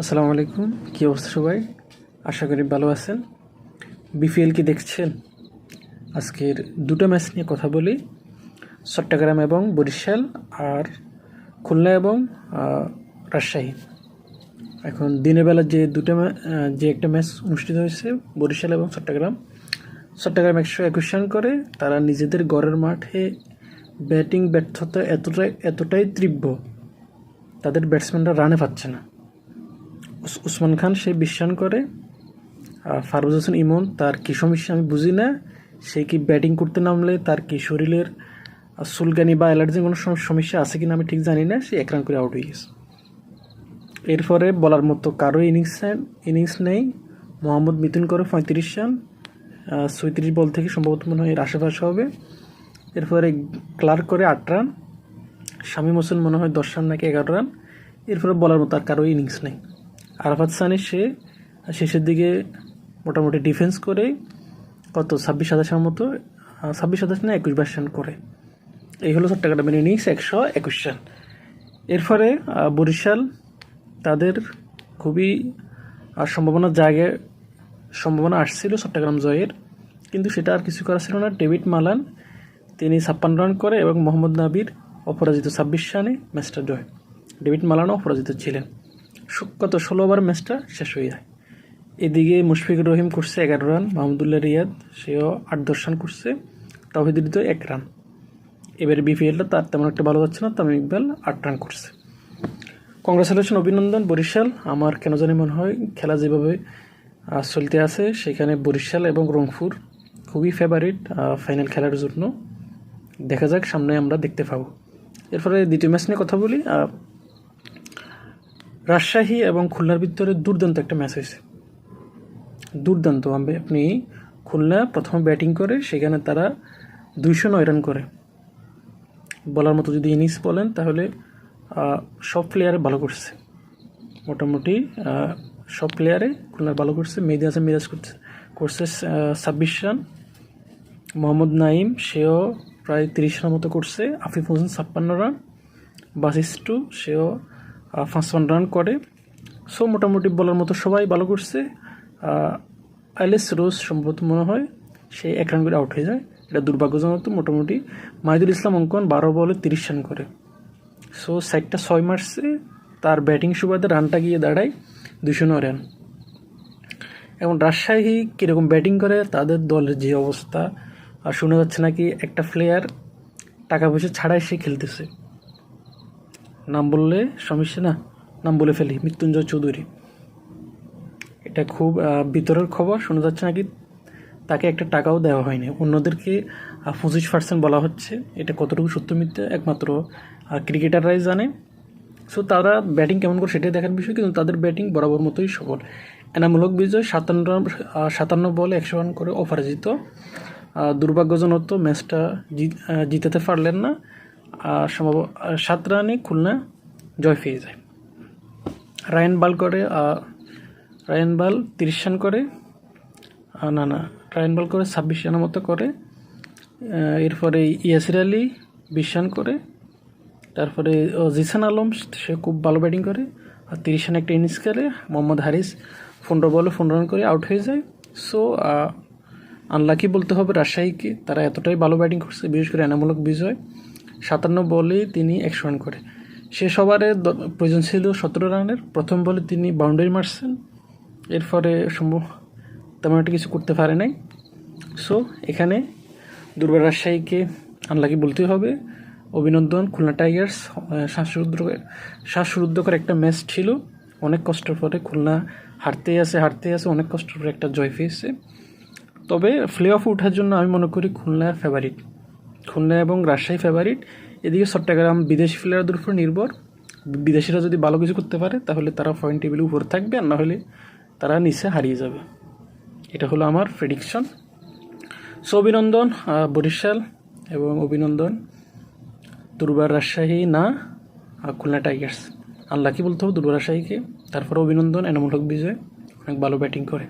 আসসালামু আলাইকুম। কী অবস্থা সবাই? আশা করি ভালো আছেন। বিপিএল কি দেখছেন? আজকের দুটো ম্যাচ নিয়ে কথা বলি। চট্টগ্রাম এবং বরিশাল আর খুলনা এবং রাজশাহী। এখন দিনের বেলা যে দুটো যে একটা ম্যাচ অনুষ্ঠিত হয়েছে, বরিশাল এবং চট্টগ্রাম। চট্টগ্রাম একশো একুশ রান করে, তারা নিজেদের গড়ের মাঠে ব্যাটিং ব্যর্থতা এতটাই এতটাই তীব্র, তাদের ব্যাটসম্যানরা রানে পাচ্ছে না। উসমান খান, সে বিশ্বান করে। আর ফারুজ হোসেন ইমন, তার কি সমস্যা আমি বুঝি না। সে কি ব্যাটিং করতে নামলে তার কি শরীরের চুলকানি বা অ্যালার্জি কোনো সম- সমস্যা আছে কিনা আমি ঠিক জানি না। সে এক রান করে আউট হয়ে গেছে। এরপরে বলার মতো কারও ইনিংস ইনিংস নেই। মোহাম্মদ মিথুন করে পঁয়ত্রিশ রান ছয়ত্রিশ বল থেকে সম্ভবত মনে হয় এর আশেপাশে হবে। এরপরে ক্লার্ক করে আট রান শামীম হোসেন মনে হয় দশ রান নাকি এগারো রান এরপরে বলার মতো আর কারও ইনিংস নেই। আরাফাত সানি সে শেষের দিকে মোটামুটি ডিফেন্স করে কত ছাব্বিশ সাতাশের মতো ছাব্বিশ সাতাশ না একুশ বাইশ রান করে। এই হলো চট্টগ্রামের ইনিংস একশো একুশ রান এরপরে বরিশাল তাদের খুবই আহ, সম্ভাবনার জায়গায় সম্ভাবনা আসছিল চট্টগ্রাম জয়ের কিন্তু সেটা আর কিছু করা ছিল না। ডেভিড মালান তিনি ছাপ্পান্ন রান করে এবং মোহাম্মদ নাবির অপরাজিত ছাব্বিশ রানে ম্যাচটা জয় ডেভিড মালানও অপরাজিত ছিলেন। কত ষোলো ওভার ম্যাচটা শেষ হয়ে যায়। এদিকে মুশফিকুর রহিম করছে এগারো রান, মাহমুদুল্লাহ রিয়াদ, সেও আট, দশ রান করছে। তাহিদ হৃদয় এক রান। এবারে বিপিএলটা তার তেমন একটা ভালো যাচ্ছে না, তামিম ইকবাল আট রান করছে। কংগ্রেচুলেশন, অভিনন্দন, বরিশাল। আমার কেন জানি মনে হয় খেলা যেভাবে চলতে আছে, সেখানে বরিশাল এবং রংপুর খুবই ফেভারিট ফাইনাল খেলার জন্য। দেখা যাক, সামনে আমরা দেখতে পাবো। এরপরে দ্বিতীয় ম্যাচ নিয়ে কথা বলি রাজশাহী এবং খুলনার ভিতরে দুর্দান্ত একটা ম্যাচ হয়েছে। দুর্দান্ত। আপনি খুলনা প্রথমে ব্যাটিং করে, সেখানে তারা দুইশো নয় রান করে। বলার মতো যদি ইনিংস বলেন, তাহলে সব প্লেয়ারে ভালো করছে। মোটামুটি সব প্লেয়ারে খুলনার ভালো করছে। মেহেদি হাসান মিরাজ করছে করছে ছাব্বিশ রান মোহাম্মদ নাইম সেও প্রায় তিরিশ রান মতো করছে। আফিফ হোসেন ছাপ্পান্ন রান বাসিস্টু সেও পাঁচপান্ন রান করে। সো মোটামুটি বলার মতো সবাই ভালো করছে। আইলেস রোজ সম্ভবত মনে হয় সে এক রান করে আউট হয়ে যায়। এটা দুর্ভাগ্যজনক তো মোটামুটি। মাহিদুল ইসলাম অঙ্কন বারো বলে তিরিশ রান করে। সো সাইডটা ছয় মারছে। তার ব্যাটিং সুবাদে রানটা গিয়ে দাঁড়ায় দুশো নয় রান এবং রাজশাহী কীরকম ব্যাটিং করে, তাদের দলের যে অবস্থা, আর শোনা যাচ্ছে নাকি একটা প্লেয়ার টাকা পয়সা ছাড়াই সে খেলতেছে। নাম বললে সমস্যা না নাম বলে ফেলি মৃত্যুঞ্জয় চৌধুরী। এটা খুব ভিতরের খবর শোনা যাচ্ছে নাকি তাকে একটা টাকাও দেওয়া হয়নি। অন্যদেরকে পঁচিশ পার্সেন্ট বলা হচ্ছে। এটা কতটুকু সত্য মিথ্যে? একমাত্র ক্রিকেটাররাই জানে। সো তারা ব্যাটিং কেমন করে সেটাই দেখার বিষয় কিন্তু তাদের ব্যাটিং বরাবর মতোই সফল এনামূলক বিজয় সাতান্ন রান সাতান্ন বলে একশো রান করে অপরাজিত আহ, দুর্ভাগ্যজনক ম্যাচটা জিতাতে পারলেন না। সম্ভব আহ, সাত রানে খুলনা জয় পেয়ে যায়। রায়ন বাল করে রায়ন বাল তিরিশ রান করে না না রায়ন বাল করে ছাব্বিশ রানের মতো করে। এরপরে ইয়াসির আলী বিশ রান করে তারপরে জিসান আলম সে খুব ভালো ব্যাটিং করে আর তিরিশ রান একটা ইনিংস খেলে মোহাম্মদ হারিস পনেরো বলে পনেরো রান করে আউট হয়ে যায়। সো আনলাকি বলতে হবে রাজশাহীকে তারা এতটাই ভালো ব্যাটিং করছে বিশেষ করে এনামূলক বিজয়। সাতান্ন বলেই তিনি একশো রান করে। শেষ ওভারে প্রয়োজন ছিল সতেরো রানের। প্রথম বলে তিনি বাউন্ডারি মারছেন। এরপরে সম্ভব তেমন একটা কিছু করতে পারে নাই। সো এখানে দুর্বার রাজশাহীকে আনলাকি বলতে হবে। অভিনন্দন, খুলনা টাইগার্স শ্বাসরুদ্ধ শ্বাসরুদ্ধকর একটা ম্যাচ ছিল। অনেক কষ্টের পরে খুলনা হারতেই আছে হারতেই আছে। অনেক কষ্টের পরে একটা জয় পেয়েছে। তবে প্লে অফ ওঠার জন্য আমি মনে করি খুলনা ফেভারিট খুলনা এবং রাজশাহী ফেভারিট এদিকে চট্টগ্রাম বিদেশি প্লেয়ারদের উপর নির্ভর। বিদেশিরা যদি ভালো কিছু করতে পারে, তাহলে তারা পয়েন্ট টেবিলে উপরে থাকবে, আর না হলে তারা নিচে হারিয়ে যাবে। এটা হলো আমার প্রেডিকশন সো অভিনন্দন বরিশাল এবং অভিনন্দন। দুর্বার রাজশাহী না খুলনা টাইগার্স। আল্লাহ কি বলতে হবে দুর্বার রাজশাহীকে। তারপরে অভিনন্দন এনামূলক বিজয়। অনেক ভালো ব্যাটিং করে।